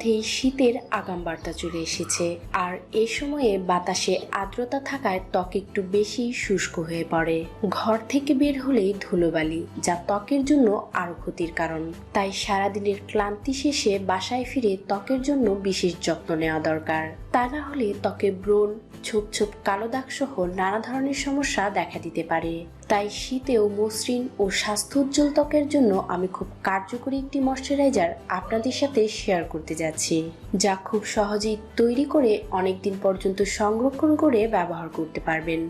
মধ্যেই শীতের আগাম বার্তা চলে এসেছে। আর এ সময়ে বাতাসে আর্দ্রতা থাকায় ত্বক একটু বেশি শুষ্ক হয়ে পড়ে। ঘর থেকে বের হলেই ধুলোবালি, যা ত্বকের জন্য আরও ক্ষতির কারণ। তাই সারাদিনের ক্লান্তি শেষে বাসায় ফিরে ত্বকের জন্য বিশেষ যত্ন নেওয়া দরকার। তা না হলে ত্বকে ব্রণ ছোপ ছোপ কালো দাগ সহ নানা ধরনের সমস্যা দেখা দিতে পারে। তাই শীতেও মসৃণ ও স্বাস্থ্য উজ্জ্বল ত্বকের জন্য আমি খুব কার্যকরী একটি ময়শ্চারাইজার আপনাদের সাথে শেয়ার করতে যাচ্ছি, যা খুব সহজেই তৈরি করে অনেকদিন পর্যন্ত সংরক্ষণ করে ব্যবহার করতে পারবেন।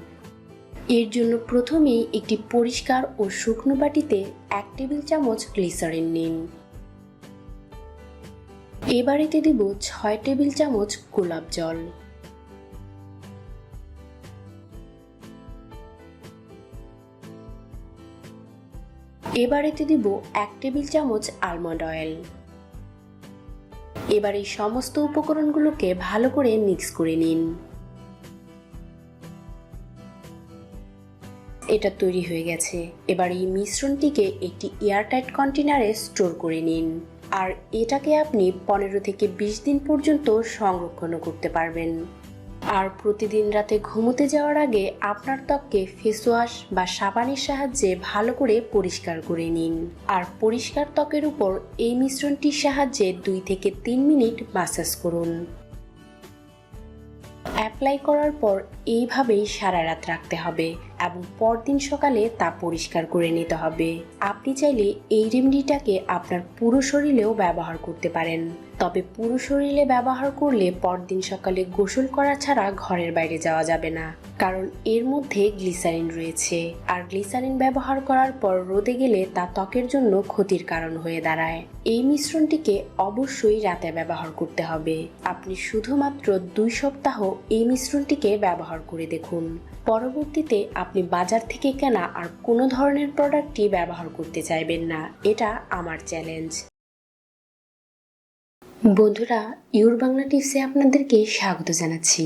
এর জন্য প্রথমেই একটি পরিষ্কার ও শুকনো বাটিতে এক টেবিল চামচ গ্লিসারিন নিন। এবার এতে দিব ছয় টেবিল চামচ গোলাপ জল। এবার এতে দিব এক টেবিল চামচ আলমন্ড অয়েল এবার এই সমস্ত উপকরণগুলোকে ভালো করে মিক্স করে নিন। এটা তৈরি হয়ে গেছে। এবার এই মিশ্রণটিকে একটি এয়ারটাইট কন্টেনারে স্টোর করে নিন। আর এটাকে আপনি পনেরো থেকে বিশ দিন পর্যন্ত সংরক্ষণও করতে পারবেন। আর প্রতিদিন রাতে ঘুমোতে যাওয়ার আগে আপনার ত্বককে ফেসওয়াশ বা সাবানের সাহায্যে ভালো করে পরিষ্কার করে নিন। আর পরিষ্কার ত্বকের উপর এই মিশ্রণটির সাহায্যে দুই থেকে তিন মিনিট মাসাজ করুন। অ্যাপ্লাই করার পর এইভাবেই সারা রাত রাখতে হবে এবং পরদিন সকালে তা পরিষ্কার করে নিতে হবে। আপনি চাইলে এই রেমেডিটাকে আপনার পুরো শরীরেও ব্যবহার করতে পারেন। তবে পুরো শরীরে ব্যবহার করলে পরদিন সকালে গোসল করা ছাড়া ঘরের বাইরে যাওয়া যাবে না। কারণ এর মধ্যে গ্লিসারিন রয়েছে। আর গ্লিসারিন ব্যবহার করার পর রোদে গেলে তা ত্বকের জন্য ক্ষতির কারণ হয়ে দাঁড়ায়। এই মিশ্রণটিকে অবশ্যই রাতে ব্যবহার করতে হবে। আপনি শুধুমাত্র দুই সপ্তাহ এই মিশ্রণটিকে ব্যবহার করে দেখুন। পরবর্তীতে আপনি বাজার থেকে কেনা আর কোনো ধরনের প্রোডাক্টটি ব্যবহার করতে চাইবেন না। এটা আমার চ্যালেঞ্জ। বন্ধুরা, ইউর বাংলা টিপসে আপনাদেরকে স্বাগত জানাচ্ছি।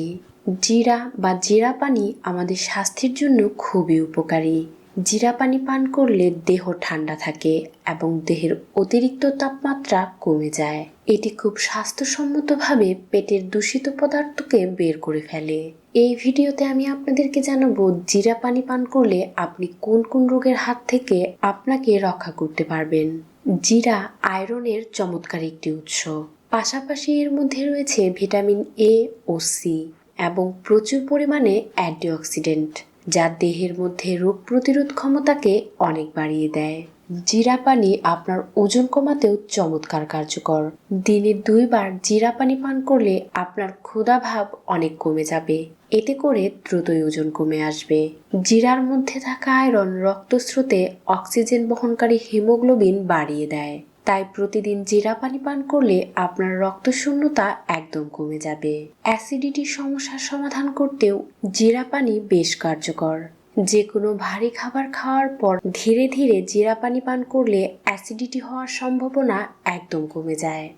জিরা বা জিরা পানি আমাদের স্বাস্থ্যের জন্য খুবই উপকারী। জিরা পানি পান করলে দেহ ঠান্ডা থাকে এবং দেহের অতিরিক্ত তাপমাত্রা কমে যায়। এটি খুব স্বাস্থ্যসম্মতভাবে পেটের দূষিত পদার্থকে বের করে ফেলে। এই ভিডিওতে আমি আপনাদেরকে জানাব জিরা পানি পান করলে আপনি কোন কোন রোগের হাত থেকে আপনাকে রক্ষা করতে পারবেন। জিরা আয়রনের চমৎকার একটি উৎস। পাশাপাশি এর মধ্যে রয়েছে ভিটামিন এ ও সি এবং প্রচুর পরিমাণে অ্যান্টিঅক্সিডেন্ট। যা দেহের মধ্যে রোগ প্রতিরোধ ক্ষমতাকে অনেক বাড়িয়ে দেয়। জিরা পানি আপনার ওজন কমাতেও চমৎকার কার্যকর। দিনে দুইবার জিরা পানি পান করলে আপনার ক্ষুধা ভাব অনেক কমে যাবে। এতে করে দ্রুতই ওজন কমে আসবে। জিরার মধ্যে থাকা আয়রন রক্তস্রোতে অক্সিজেন বহনকারী হিমোগ্লোবিন বাড়িয়ে দেয়। তাই প্রতিদিন জিরা পানি পান করলে আপনার রক্তশূন্যতা একদম কমে যাবে। অ্যাসিডিটির সমস্যার সমাধান করতেও জিরা পানি বেশ কার্যকর। যে কোনো ভারী খাবার খাওয়ার পর ধীরে ধীরে জিরা পানি পান করলে অ্যাসিডিটি হওয়ার সম্ভাবনা একদম কমে যায়।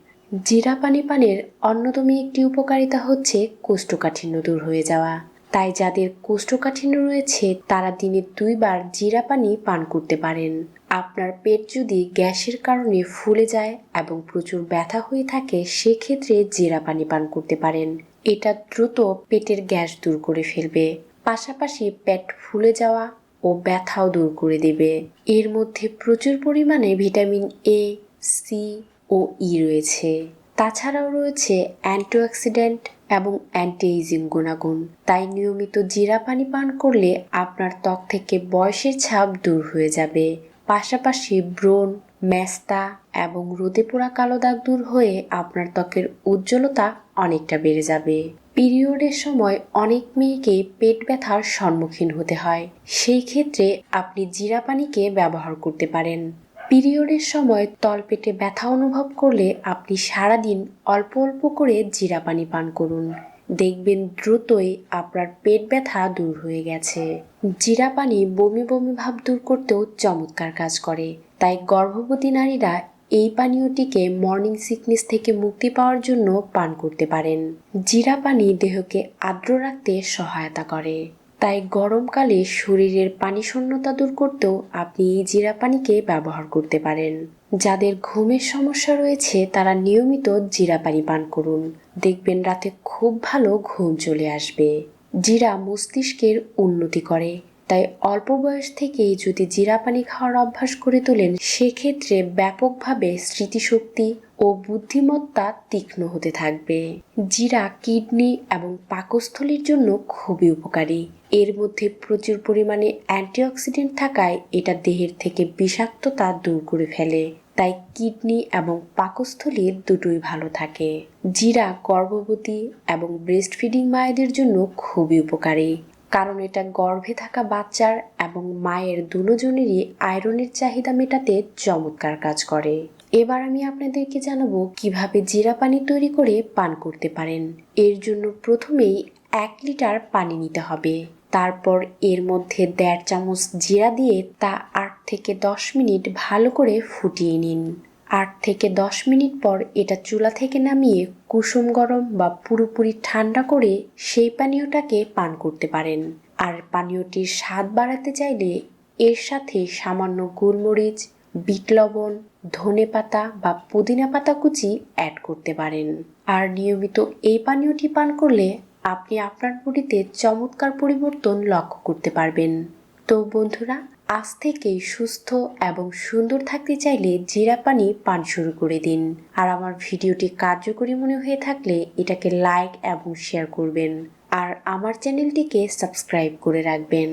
জিরা পানি পানের অন্যতম একটি উপকারিতা হচ্ছে কোষ্ঠকাঠিন্য দূর হয়ে যাওয়া। তাই যাদের কোষ্ঠকাঠিন্য রয়েছে, তারা দিনে দুইবার জিরা পানি পান করতে পারেন। আপনার পেট যদি গ্যাসের কারণে ফুলে যায় এবং প্রচুর ব্যথা হয়ে থাকে, সেক্ষেত্রে জিরা পানি পান করতে পারেন। এটা দ্রুত পেটের গ্যাস দূর করে ফেলবে। পাশাপাশি পেট ফুলে যাওয়া ও ব্যথাও দূর করে দেবে। এর মধ্যে প্রচুর পরিমাণে ভিটামিন এ সি ও ই রয়েছে। তাছাড়াও রয়েছে অ্যান্টিঅক্সিডেন্ট এবং অ্যান্টি এজিং গুণাগুণ। তাই নিয়মিত জিরা পানি পান করলে আপনার ত্বক থেকে বয়সের ছাপ দূর হয়ে যাবে। পাশাপাশি ব্রণ ম্যাস্তা এবং রোদে পোড়া কালো দাগ দূর হয়ে আপনার ত্বকের উজ্জ্বলতা অনেকটা বেড়ে যাবে। পিরিয়ডের সময় অনেক মেয়েকে পেট ব্যথার সম্মুখীন হতে হয়। সেই ক্ষেত্রে আপনি জিরা পানিকে ব্যবহার করতে পারেন। পিরিয়ডের সময় তলপেটে ব্যথা অনুভব করলে আপনি সারাদিন অল্প অল্প করে জিরা পানি পান করুন। দেখবেন দ্রুতই আপনার পেট ব্যথা দূর হয়ে গেছে। জিরা পানি বমি বমি ভাব দূর করতেও চমৎকার কাজ করে। তাই গর্ভবতী নারীরা এই পানীয়টিকে মর্নিং সিকনেস থেকে মুক্তি পাওয়ার জন্য পান করতে পারেন। জিরা পানি দেহকে আর্দ্র রাখতে সহায়তা করে। তাই গরমকালে শরীরের পানি শূন্যতা দূর করতেও আপনি এই জিরা পানিকে ব্যবহার করতে পারেন। যাদের ঘুমের সমস্যা রয়েছে, তারা নিয়মিত জিরা পানি পান করুন। দেখবেন রাতে খুব ভালো ঘুম চলে আসবে। জিরা মস্তিষ্কের উন্নতি করে। তাই অল্প বয়স থেকেই যদি জিরা পানি খাওয়ার অভ্যাস করে তোলেন, সেক্ষেত্রে ব্যাপকভাবে স্মৃতিশক্তি ও বুদ্ধিমত্তা তীক্ষ্ণ হতে থাকবে। জিরা কিডনি এবং পাকস্থলীর জন্য খুবই উপকারী। এর মধ্যে প্রচুর পরিমাণে অ্যান্টিঅক্সিডেন্ট থাকায় এটা দেহের থেকে বিষাক্ততা দূর করে ফেলে। তাই কিডনি এবং পাকস্থলী দুটোই ভালো থাকে। জিরা গর্ভবতী এবং ব্রেস্ট ফিডিং মায়েদের জন্য খুবই উপকারী। কারণ এটা গর্ভে থাকা বাচ্চার এবং মায়ের দুজনেরই আয়রনের চাহিদা মেটাতে চমৎকার কাজ করে। এবার আমি আপনাদেরকে জানাব কীভাবে জিরা পানি তৈরি করে পান করতে পারেন। এর জন্য প্রথমেই এক লিটার পানি নিতে হবে। তারপর এর মধ্যে দেড় চামচ জিরা দিয়ে তা আট থেকে দশ মিনিট ভালো করে ফুটিয়ে নিন। আট থেকে দশ মিনিট পর এটা চুলা থেকে নামিয়ে কুসুম গরম বা পুরোপুরি ঠান্ডা করে সেই পানীয়টাকে পান করতে পারেন। আর পানীয়টির স্বাদ বাড়াতে চাইলে এর সাথে সামান্য গোলমরিচ বিট লবণ, ধনে পাতা বা পুদিনা পাতা কুচি অ্যাড করতে পারেন। আর নিয়মিত এই পানীয়টি পান করলে আপনি আপনার বডিতে চমৎকার পরিবর্তন লক্ষ্য করতে পারবেন। তো বন্ধুরা আজ থেকেই সুস্থ এবং সুন্দর থাকতে চাইলে জিরা পানি পান শুরু করে দিন। আর আমার ভিডিওটি কার্যকরী মনে হয়ে থাকলে এটাকে লাইক এবং শেয়ার করবেন। আর আমার চ্যানেলটিকে সাবস্ক্রাইব করে রাখবেন।